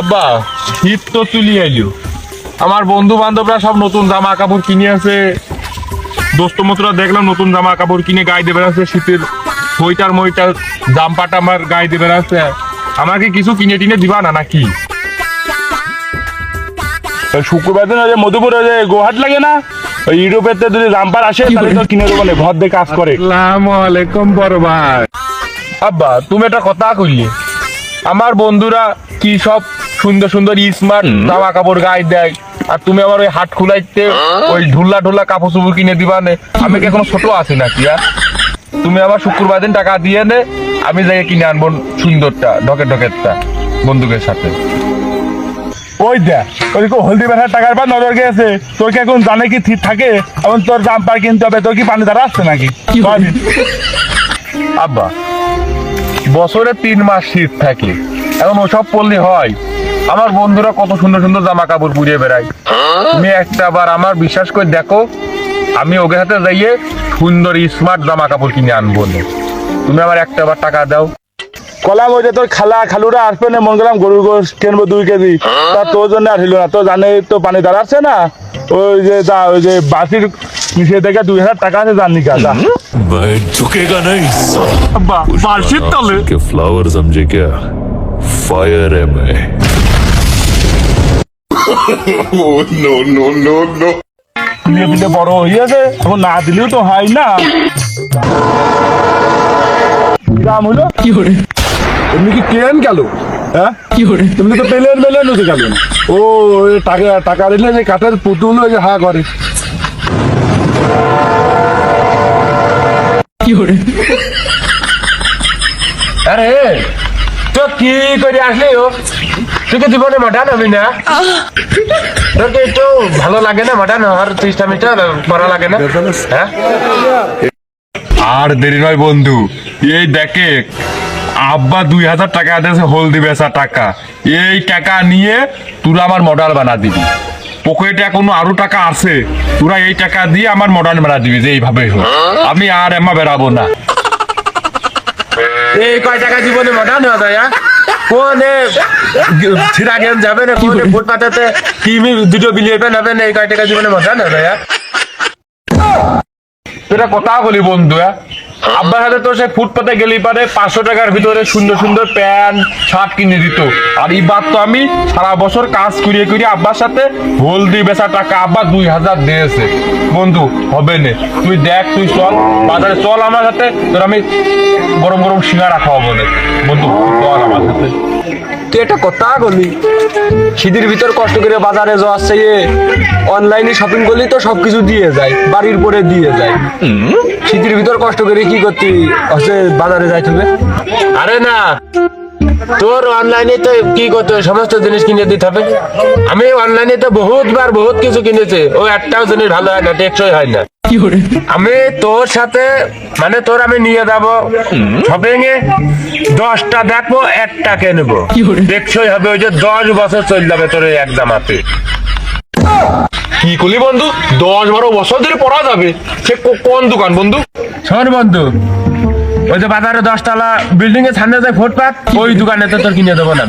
আব্বা শীত তো চলি আইলো। আমার বন্ধু বান্ধবরা সব নতুন জামা কাপড় কিনে আছে। দোস্ত মতরা দেখলাম নতুন জামা কাপড় কিনে গায়ে দেবে আছে শীতের সোয়েটার মইটার জাম্পাটা আমার গায়ে দেবে আছে আমাকে কিছু কিনে টিনে দিবা না নাকি? শুক্রবার দিন যে মধুপুরে যে গোহাট লাগে না ওই ইউরোপের তে যদি জাম্পার আসে তাহলে তো কিনে দেবো ঘর দিয়ে কাজ করে। আসসালামু আলাইকুম বড় ভাই। আব্বা তুমি একটা কথা কইলে। আমার বন্ধুরা কি সব সুন্দর সুন্দর স্মার্ট জামা কাপড় গায়ে দেয়। আর তুমি আমার ওই হাট খুলাইতে ওই ঢুল্লা ঢুল্লা কাপড় চোপড় কিনে দিবা নে। আমি কি এখনও ছোট আছি নাকি আর তুমি আমার শুক্রবার দিন টাকা দিয়ে নে আমি যাই কিনে আনব সুন্দরটা ঢকের ঢকেরটা বন্ধুকের সাথে। ওই দেখ ওই কো হলদি বেড়ার টাকার পর নজর গেছে। তোর কি এখন জানে কি ঠিক থাকে? এখন তোর জাম্পার কিনতে হবে তোর কি পানি দ্বারা আসছে নাকি? আব্বা। বছরে তিন মাস শীত থাকে। এখন ওসব পড়লে হয়। আমার বন্ধুরা কত সুন্দর সুন্দর জামা কাপড় পুড়িয়ে বেড়ায়। তুমি একটা বার আমার বিশ্বাস করে দেখো, আমি ওকে সাথে যাইয়ে সুন্দর স্মার্ট জামা কাপড় কিনে আনব তুমি আমার একটা বার টাকা দাও। কলাম ওই যে তোর খালা, খালুরা আসবে না, মন গেলাম গরুর গোস কিনবো দুই কেজি। তা তোর জন্য হইল না। তো জানে তো পানি আসছে না। ওই যে যা ওই যে বাসির মিশিয়ে থেকে দুই হাজার টাকা আছে জাননি কা যা मैं झुकेगा नहीं साला আব্বা বাসির তলে के फ्लावर समझे क्या फायर है मैं দিলে দিলে বড় হইয়াছে এখন না দিলেও তো হয় না দাম হলো কি hore এমনি কি ট্রেন গেল হ্যাঁ কি hore তুমি তো পেলেন পেলেন উঠে গেল ও টাকা টাকা দিলে যে কাঠের পুতুল ওই যে হা করে। আরে তো কি করে আসলি ও? তুই তো জীবনে মাটান হবি না? তোর তো একটু ভালো লাগে না মাটান আর ত্রিশটা মিটার করা লাগে না? হ্যাঁ? আর দেরি নয় বন্ধু এই দেখে আব্বা দুই হাজার টাকা দিয়েছে হলদি বেচা টাকা এই টাকা নিয়ে তোরা আমার মডেল বানা দিবি পকেটে এখনও আরও টাকা আছে তোরা এই টাকা দিয়ে আমার মডেল বানা দিবি যে এইভাবে হোক আমি আর এমা বেরাবো না এই কয় টাকা জীবনে মডার্ন যায় হ্যাঁ? কোনে ছিড়া গেম যাবে না কোনে ফুটপাতেতে টিভি দুটো বিলিয়ে নেবে না এই কয় টাকা জীবনে মডার্ন নেওয়া যায় হ্যাঁ? তোরা কথা বলি বন্ধু হ্যাঁ? আব্বার হাতে তো সে ফুটপাতে গেলি পারে পাঁচশো টাকার ভিতরে সুন্দর সুন্দর প্যান্ট শার্ট কিনে দিত। আর এইবার তো আমি সারা বছর কাজ করিয়ে করিয়ে আব্বার সাথে হলদি বেচা টাকা আব্বা দুই হাজার দিয়েছে। বন্ধু হবে না। তুই দেখ তুই চল। বাজারে চল আমার সাথে তোর আমি গরম গরম সিঙ্গারা খাওয়াবো না। বন্ধু চল আমার সাথে তুই একটা কথা বলি? শীতের ভিতর কষ্ট করে বাজারে যাওয়ার চেয়ে অনলাইনে শপিং করলেই তো সবকিছু দিয়ে যায় বাড়ির পরে দিয়ে যায়। শীতের ভিতর কষ্ট করে কি করতি? হচ্ছে বাজারে যাইতে হবে আরে না। তোর অনলাইনে তো কি করতে? সমস্ত জিনিস কিনে দিতে হবে। আমি অনলাইনে তো বহুত বার বহুত কিছু কিনেছি। ও একটাও জিনিস ভালো হয় না টেকসই হয় না। আমি তোর সাথে মানে তোর আমি নিয়ে যাব। শপিং এ দশটা দেখব একটা কিনবো? টেকসই হবে ওই যে দশ বছর চল যাবে তোর এই একদম হাতে। কি করলি বন্ধু? দশ বারো বছর ধরে পড়া যাবে। সে কোন দোকান বন্ধু? শোন বন্ধু ওই যে বাজারে দশতলা বিল্ডিং এর সামনে যে ফুটপাত ওই দোকানে তো তোর কিনে দেবো না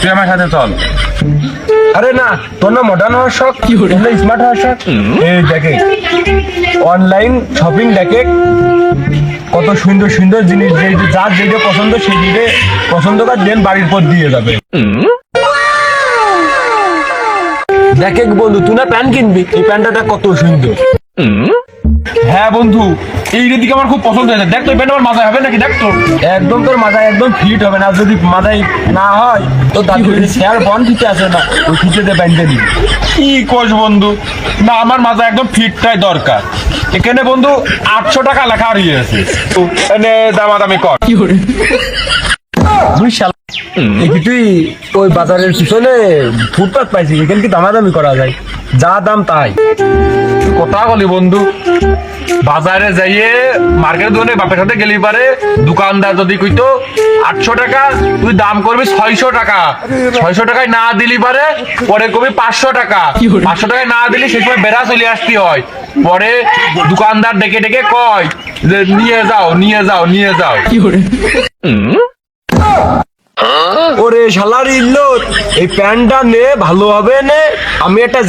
তুই আমার সাথে চল। আরে না তোর না মডার্ন হওয়ার শখ? কি করে? স্মার্ট হওয়ার শখ? এই দেখে অনলাইন শপিং দেখে কত সুন্দর সুন্দর জিনিস যে যার যেটা পছন্দ সেই দিকে পছন্দ কর দেন বাড়ির পর দিয়ে যাবে। দেখে বন্ধু, তুই না প্যান্ট কিনবি, এই প্যান্টটা কত সুন্দর। হ্যাঁ বন্ধু, এই দিকে আমার খুব পছন্দ হয়েছে। দেখ তো এই প্যান্ট আমার মাথায় হবে নাকি? দেখ তো। একদম তোর মাথায় একদম ফিট হবে না, যদি মাথায় না হয় তো দাদু শেয়ার বন ফিটে আছে, না ওই ফিটেতে প্যান্টটা দিবি। কি কোষ বন্ধু? না, আমার মাথা একদম ফিটটাই দরকার। এখানে বন্ধু আটশো টাকা লেখা রয়েছে তো এনে দামাদামি কর। কি দেখি তুই ওই বাজারের পিছনে ফুটপাত পাইছি এখানে কি দামাদামি করা যায়? যা দাম তাই। কথা বলি বন্ধু বাজারে যাইয়ে মার্কেট দোকানে বাপের সাথে গেলি পারে। দোকানদার যদি কইতো আটশো টাকা তুই দাম করবি ছয়শো টাকা। ছয়শো টাকায় না দিলি পারে পরে কবি পাঁচশো টাকা? পাঁচশো টাকায় না দিলি সেই সময় বেড়া চলে আসতে হয়। পরে দোকানদার ডেকে ডেকে কয় যে নিয়ে যাও নিয়ে যাও নিয়ে যাও। কি ওরে শালার ইল্লত এই প্যান্টটা নে ভালো হবে নে। আমি একটা